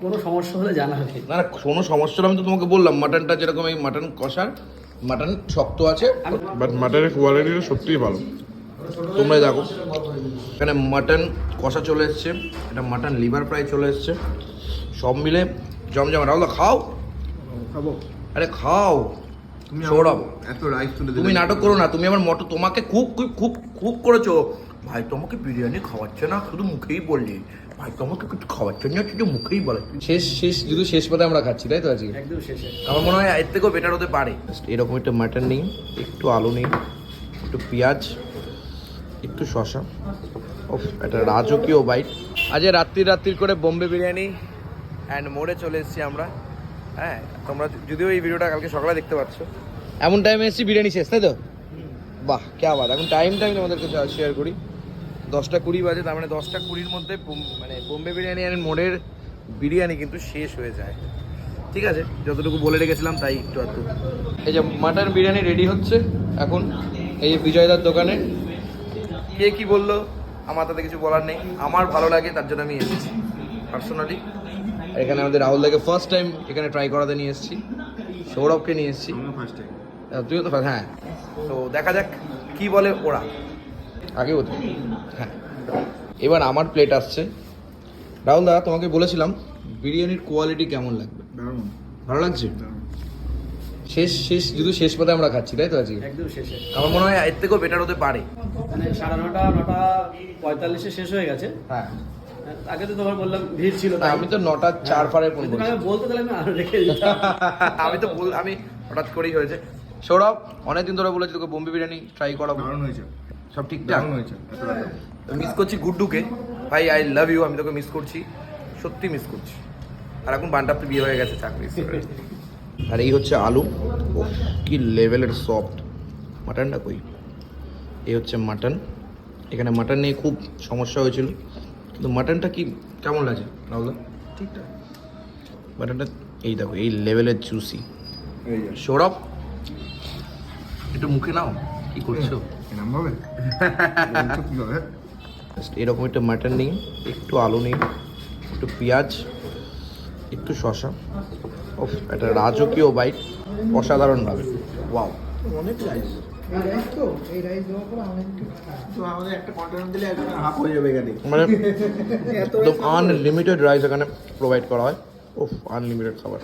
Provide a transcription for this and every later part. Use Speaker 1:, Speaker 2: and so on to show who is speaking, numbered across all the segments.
Speaker 1: কোনো সমস্যা হলে জানাবে
Speaker 2: না না কোনো সমস্যা আমি তো তোমাকে বললাম মাটনটা যেরকম এই মাটন কষার মাটন শক্ত আছে বাট মাটনের কোয়ালিটিটা সত্যিই ভালো। তোমরা দেখো। এখানে মাটন কষা চলে এসছে এটা মাটন লিভার ফ্রাই চলে এসছে। সব মিলে জমজম। রাহুল খাও।
Speaker 3: খাব।
Speaker 2: আরে খাও।
Speaker 3: তুমি
Speaker 2: সৌরভ।
Speaker 3: এত রাইস তুলে
Speaker 2: তুমি নাটক করো না তুমি আমার মটো তোমাকে খুব খুব খুব খুব করেছ। ভাই তোমাকে বিরিয়ানি খাওয়াচ্ছে না শুধু মুখেই বললি। কিছু শুধু মুখেই বলে। শেষ শেষ শুধু শেষ পথে আমরা খাচ্ছি তাই তো আজকে?
Speaker 1: একদম শেষে
Speaker 2: আমার মনে হয় এর থেকেও বেটার হতে পারে। এরকম একটু মাটন নিই একটু আলু নিই একটু পেঁয়াজ একটু ও একটা রাজকীয় বাইট আজ রাত্রি রাত্রির করে বোম্বে বিরিয়ানি অ্যান্ড মোড়ে চলে এসেছি আমরা। হ্যাঁ তোমরা যদিও এই ভিডিওটা কালকে সকালে দেখতে পাচ্ছ। এমন টাইমে এসেছি বিরিয়ানি শেষ তাই তো? বাহ কে আবার এখন টাইমটা আমি তোমাদেরকে শেয়ার করি। দশটা কুড়ি বাজে তার মানে দশটা কুড়ির মধ্যে মানে বোম্বে বিরিয়ানি অ্যান্ড মোড়ের বিরিয়ানি কিন্তু শেষ হয়ে যায়। ঠিক আছে? যতটুকু বলে রেখেছিলাম তাই একটু একটু এই যে মাটন বিরিয়ানি রেডি হচ্ছে এখন এই যে বিজয়দার দোকানে। কে কি বলল? আমার তাতে কিছু বলার নেই। আমার ভালো লাগে তার জন্য আমি এসেছি পার্সোনালি এখানে আমাদের রাহুল দাকে ফার্স্ট টাইম এখানে ট্রাই করাতে নিয়ে এসেছি। সৌরভকে নিয়ে এসেছি। তুইও তো হ্যাঁ। তো দেখা যাক কি বলে ওরা। আগে ওদের। হ্যাঁ। এবার আমার প্লেট আসছে। রাহুল দাদা তোমাকে বলেছিলাম বিরিয়ানির কোয়ালিটি কেমন লাগবে? ভালো লাগছে? শেষ শেষ যদি শেষ পথে আমরা খাচ্ছি তাই তো আজকে?
Speaker 1: একদম শেষে
Speaker 2: আমার মনে হয় এর থেকেও বেটার হতে পারে।
Speaker 1: মানে সাড়ে নটা নটা পঁয়তাল্লিশে শেষ হয়ে গেছে।
Speaker 2: হ্যাঁ।
Speaker 1: আগে তো তোমার বললাম ভিড় ছিল।
Speaker 2: আমি তো নটা চার পারে ফোন করেছি
Speaker 1: বলতে তাহলে আমি আরও রেখে
Speaker 2: আমি তো বল আমি হঠাৎ করেই হয়েছে। সৌরভ অনেকদিন ধরে বলেছি তোকে বোম্বে বিরিয়ানি ট্রাই করাবো।
Speaker 3: দারুণ হয়েছে।
Speaker 2: সব ঠিকঠাক মিস করছি গুড্ডুকে। ভাই আই লাভ ইউ আমি তোকে মিস করছি। সত্যি মিস করছি। আর এখন বান্টাপ্তি বিয়ে হয়ে গেছে চাকরি আর এই হচ্ছে আলু। ও কি লেভেলের সফট মাটনটা কই? এই হচ্ছে মাটন এখানে মাটন নিয়ে খুব সমস্যা হয়েছিল। কিন্তু মাটনটা কি কেমন লাগে রাহুল
Speaker 3: ঠিকঠাক
Speaker 2: মাটনটা এই দেখো এই লেভেলের জুসি সৌরভ একটু মুখে নাও। কি করছ?
Speaker 3: এরম ভাবে। কি হবে
Speaker 2: জাস্ট এরকম একটা মাটন নিই একটু আলু নিই একটু পেঁয়াজ একটু শসা। ও একটা রাজকীয় বাইট অসাধারণভাবে। ওয়াও
Speaker 3: অনেক রাইস এই রাইস তো এই রাইস দেওয়ার পর অনেক তো আমাদের একটা কন্টেনার দিলে একদম হাফ হয়ে যাবে এখানে।
Speaker 2: মানে একদম আনলিমিটেড রাইস এখানে প্রোভাইড করা হয়। ওফ আনলিমিটেড খাবার।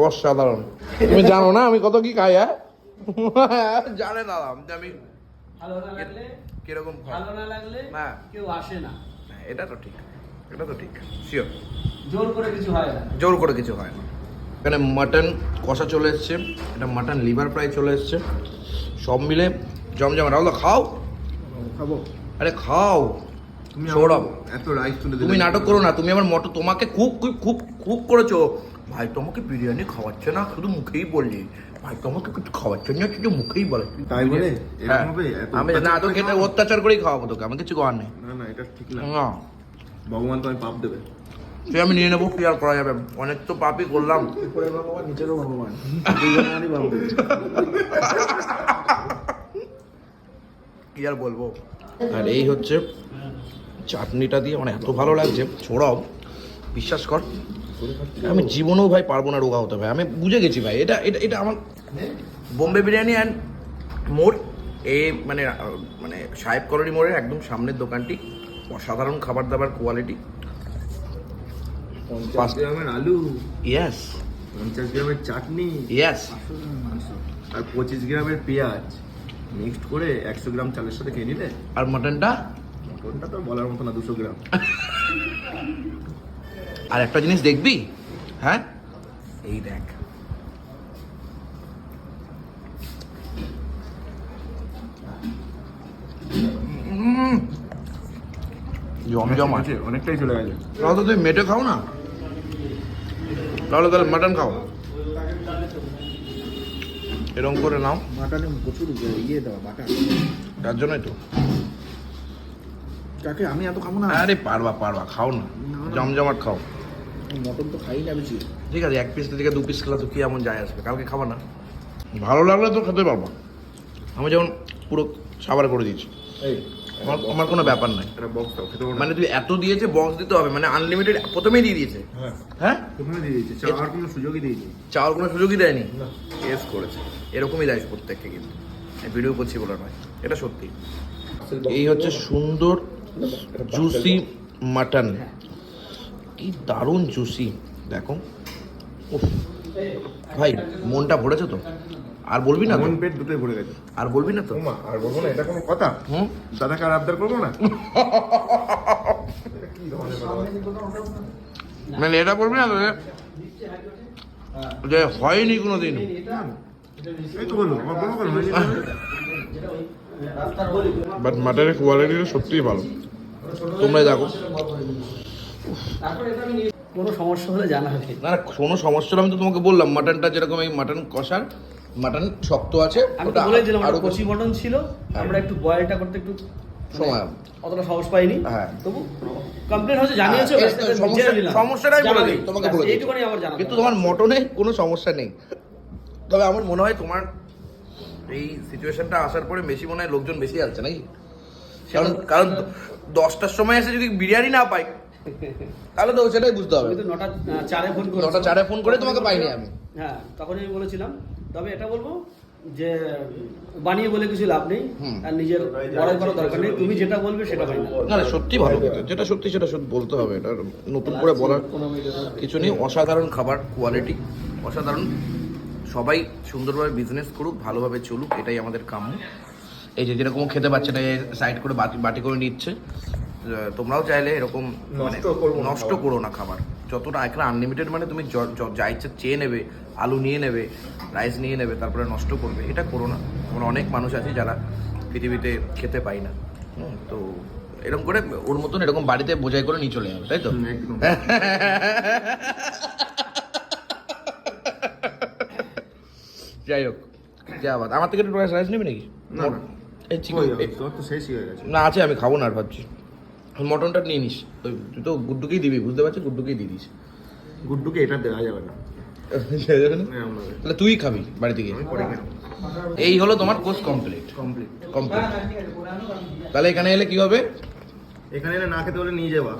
Speaker 2: অসাধারণ। তুমি জানো না আমি কত কি খাই হ্যাঁ? জানে দাদা আমি
Speaker 1: ভালো না লাগলে?
Speaker 2: কীরকম
Speaker 1: ভালো না লাগলে
Speaker 2: হ্যাঁ।
Speaker 1: কেউ আসে না।
Speaker 2: এটা তো ঠিক। এটা তো ঠিক শিওর
Speaker 1: জোর করে কিছু হয় না।
Speaker 2: জোর করে কিছু হয় না। এখানে মাটন কষা চলে এসছে এটা মাটন লিভার ফ্রাই চলে এসছে। সব মিলে জমজম। রাহুল খাও।
Speaker 3: খাব।
Speaker 2: আরে খাও।
Speaker 3: তুমি
Speaker 2: সৌরভ।
Speaker 3: এত রাইস তুলে
Speaker 2: তুমি নাটক করো না তুমি আমার মটো তোমাকে খুব খুব খুব খুব করেছ। ভাই তোমাকে বিরিয়ানি খাওয়াচ্ছে না শুধু মুখেই বললি। ভাই তোমাকে কিছু খাওয়াচ্ছে না শুধু মুখেই বলে।
Speaker 3: তাই বলে? এরকম
Speaker 2: হ্যাঁ।
Speaker 3: হবে?
Speaker 2: আমি না তো খেতে অত্যাচার করেই খাওয়াবো তোকে আমি কিছু করার নেই।
Speaker 3: না না এটা ঠিক না।
Speaker 2: না।
Speaker 3: ভগবান তো আমি পাপ দেবে।
Speaker 2: সে আমি নিয়ে নেব কি আর করা যাবে? অনেক তো পাপই করলাম।
Speaker 3: উপরে ভগবান নিচেরও ভগবান। দুজনেরই পাপ দেবে।
Speaker 2: কি আর বলব? আর এই হচ্ছে চাটনিটা দিয়ে আমার এত ভালো লাগছে। ছোড়াও বিশ্বাস কর। আমি জীবনেও ভাই পারব না রোগা হতে ভাই। আমি বুঝে গেছি ভাই এটা এটা এটা আমার বোম্বে বিরিয়ানি অ্যান্ড মোড় এ মানে মানে সাহেব কলোনি মোড়ের একদম সামনের দোকানটি। অসাধারণ খাবার দাবার কোয়ালিটি
Speaker 3: পঞ্চাশ গ্রামের আলু।
Speaker 2: ইয়েস
Speaker 3: পঞ্চাশ গ্রামের চাটনি।
Speaker 2: ইয়েস
Speaker 3: আর পঁচিশ গ্রামের পেঁয়াজ। মিক্সড করে একশো গ্রাম চালের সাথে খেয়ে নিলে?
Speaker 2: আর মটনটা?
Speaker 3: মটনটা তো বলার মতো না দুশো গ্রাম।
Speaker 2: আর একটা জিনিস দেখবি হ্যাঁ? এই দেখ। জমজম আছে
Speaker 3: আছে। অনেকটাই চলে গেছে।
Speaker 2: তাহলে তুই মেটে খাও না? তাহলে তাহলে মাটন খাও। এরকম করে নাও।
Speaker 3: মাটনে প্রচুর ইয়ে দেওয়া বাটা।
Speaker 2: তার জন্যই তো।
Speaker 3: কাকে? আমি এত খাব না।
Speaker 2: আরে পারবা পারবা খাও না। জমজমাট খাও।
Speaker 3: মটন তো খাই না বেশি।
Speaker 2: ঠিক আছে এক পিস থেকে দু পিস খেলা তো কি এমন যায় আসবে? কালকে খাবা না। ভালো লাগলে তো খেতে পারব। আমি যেমন পুরো সাবার করে দিয়েছি।
Speaker 3: এই
Speaker 2: আমার আমার কোনো ব্যাপার নাই মানে তুই এত দিয়েছে বক্স দিতে হবে মানে আনলিমিটেড প্রথমেই দিয়ে দিয়েছে।
Speaker 4: হ্যাঁ।
Speaker 2: হ্যাঁ?
Speaker 4: প্রথমে দিয়ে দিয়েছে চাওয়ার কোনো সুযোগই দিয়েছে
Speaker 2: চাওয়ার কোনো সুযোগই দেয়নি। এস করেছে। এরকমই দেয় প্রত্যেককে কিন্তু। ভিডিও করছি বলে নয়। এটা সত্যি। এই হচ্ছে সুন্দর জুসি মাটন কি দারুণ জুসি দেখো। ভাই মনটা ভরেছে তো? আর বলবি না?
Speaker 4: মন পেট দুটোই ভরে গেছে।
Speaker 2: আর বলবি না তো?
Speaker 4: ওমা আর বলব না এটা কোনো কথা?
Speaker 2: হুম?
Speaker 4: দাদাকে আর আবদার করব না?
Speaker 2: মানে এটা বলবি না তো? যে- হয়নি
Speaker 4: কেন কেন?
Speaker 2: বাট মাটনের কোয়ালিটিটা সত্যিই ভালো। তোমরাই দেখো।
Speaker 1: কোনো সমস্যা হলে জানাবে।
Speaker 2: না না কোনো সমস্যা হলে আমি তো তোমাকে বললাম মাটনটা যেরকম এই মাটন কষার মাটন শক্ত আছে
Speaker 1: আমি তো বলে দিলাম আরও কচি মটন ছিল। আমরা একটু বয়েলটা করতে একটু
Speaker 2: সময়
Speaker 1: অতটা সাহস পাইনি।
Speaker 2: হ্যাঁ।
Speaker 1: তবু কমপ্লেন হচ্ছে জানিয়েছো
Speaker 2: হ্যাঁ, সমস্যাটাই বলে দিই, তোমাকে বলে।
Speaker 1: এইটুকুনি আমার জানা
Speaker 2: কিন্তু তোমার মটনে কোনো সমস্যা নেই। তবে আমার মনে হয় তোমার এই সিচুয়েশনটা আসার পরে বেশি মনে হয় লোকজন বেশি আসছে নাকি? কারণ কারণ দশটার সময় এসে যদি বিরিয়ানি না পাই তাহলে তো সেটাই বুঝতে হবে।
Speaker 1: নটা চারে ফোন করে
Speaker 2: নটা চারে ফোন করে তোমাকে পাইনি আমি।
Speaker 1: হ্যাঁ তখনই আমি বলেছিলাম তবে এটা বলব যে বানিয়ে বলে কিছু লাভ নেই।
Speaker 2: হুম।
Speaker 1: আর নিজের বড়াই করার দরকার নেই। তুমি যেটা বলবে সেটা না।
Speaker 2: না সত্যি ভালো যেটা সত্যি সেটা সত্যি বলতে হবে। এটা নতুন করে বলার কিছু নেই। অসাধারণ খাবার কোয়ালিটি অসাধারণ। সবাই সুন্দরভাবে বিজনেস করুক ভালোভাবে চলুক এটাই আমাদের কাম্য। এই যে যেরকম খেতে পাচ্ছে না সাইড করে বাটি বাটি করে নিচ্ছে। তোমরাও চাইলে এরকম মানে
Speaker 4: নষ্ট
Speaker 2: নষ্ট করো না খাবার। যতটা এখানে আনলিমিটেড মানে তুমি য- ইচ্ছা চেয়ে নেবে আলু নিয়ে নেবে রাইস নিয়ে নেবে তারপরে নষ্ট করবে এটা করো না। আমরা অনেক মানুষ আছে যারা পৃথিবীতে খেতে পায় না। তো এরকম করে ওর মতন এরকম বাড়িতে বোঝাই করে নিয়ে চলে যাবে তাই তো? যাই হোক যা বাদ। আমার থেকে একটু রাইস নিবি নাকি?
Speaker 4: না।
Speaker 2: এই চিকেন
Speaker 4: তো শেষই হয়ে গেছে।
Speaker 2: না আছে আমি খাব না আর ভাবছি। মটনটা নিয়ে নিস। ওই তুই তো গুড্ডুকেই দিবি বুঝতে পারছিস? গুড্ডুকেই দিয়ে দিস।
Speaker 4: গুড্ডুকে এটা দেওয়া যাবে না।
Speaker 2: তাহলে তুই খাবি বাড়ি থেকে।
Speaker 4: আমি পরে কেন
Speaker 2: এই হলো তোমার কোর্স কমপ্লিট।
Speaker 4: কমপ্লিট।
Speaker 2: কমপ্লিট। তাহলে এখানে এলে কি হবে?
Speaker 4: এখানে এলে না খেতে বলে নিয়ে যাওয়া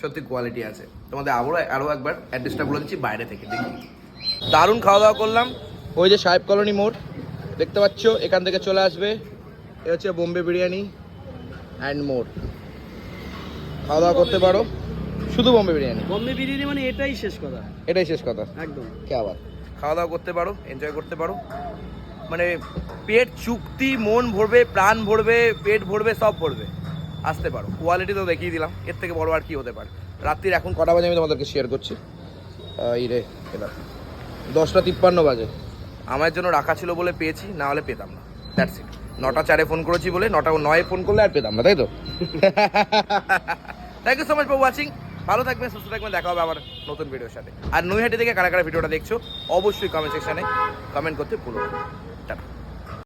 Speaker 2: সত্যি কোয়ালিটি আছে। তোমাদের আবারও আরও একবার অ্যাড্রেসটা বলে দিচ্ছি বাইরে থেকে দেখি। দারুণ খাওয়া দাওয়া করলাম। ওই যে সাহেব কলোনি মোড় দেখতে পাচ্ছ? এখান থেকে চলে আসবে। এ হচ্ছে বোম্বে বিরিয়ানি অ্যান্ড মোড় খাওয়া দাওয়া করতে পারো। শুধু বোম্বে বিরিয়ানি।
Speaker 1: বম্বে বিরিয়ানি মানে এটাই শেষ কথা।
Speaker 2: এটাই শেষ কথা।
Speaker 1: একদম।
Speaker 2: কে আবার? খাওয়া দাওয়া করতে পারো এনজয় করতে পারো। মানে পেট চুক্তি মন ভরবে প্রাণ ভরবে পেট ভরবে সব ভরবে। আসতে পারো। কোয়ালিটি তো দেখিয়ে দিলাম। এর থেকে বড় আর কি হতে পারে। রাত্রির এখন কটা বাজে আমি তোমাদেরকে শেয়ার করছি। এই রে এটা দশটা তিপ্পান্ন বাজে। আমার জন্য রাখা ছিল বলে পেয়েছি না হলে পেতাম না। দ্যাটস ইট নটা চারে ফোন করেছি বলে, নটা নয় ফোন করলে আর পেতাম না, তাই তো? Thank you so much for watching ভালো থাকবেন, সুস্থ থাকবেন, দেখা হবে আবার নতুন ভিডিওর সাথে। আর নৈহাটি থেকে কারা কারা ভিডিওটা দেখছ, অবশ্যই কমেন্ট সেকশনে কমেন্ট করতে ভুলো টাটা।